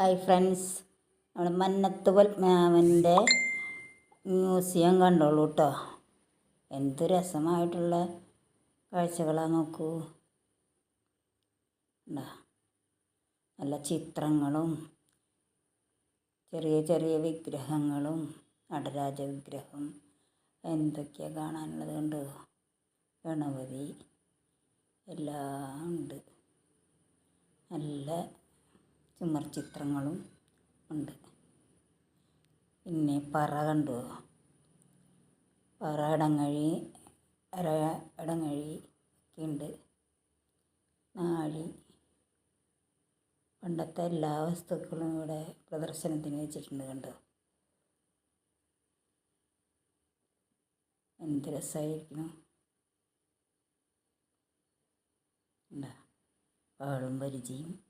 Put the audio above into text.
Hi friends നമ്മൾ Mannath പത്മനാഭന്റെ museum കണ്ടോളൂ കേട്ടോ എന്ത് രസമായിട്ടുള്ള കാഴ്ചകളാണ് നോക്കൂ. നല്ല ചിത്രങ്ങളും ചെറിയ ചെറിയ വിഗ്രഹങ്ങളും നടരാജ വിഗ്രഹം എന്തൊക്കെയാണ് കാണാനുള്ളത് കണ്ടോ? ഗണപതി എല്ലാം ഉണ്ട്. നല്ല ചുമർ ചിത്രങ്ങളും ഉണ്ട്. പിന്നെ പറ കണ്ടു. പറ ഇടങ്ങഴി അര ഇടങ്ങഴി ഒക്കെ ഉണ്ട്. നാഴി. പണ്ടത്തെ എല്ലാ വസ്തുക്കളും ഇവിടെ പ്രദർശനത്തിന് വെച്ചിട്ടുണ്ട് കണ്ടോ. എന്ത് രസമായിരിക്കണം വാളും പരിചയും.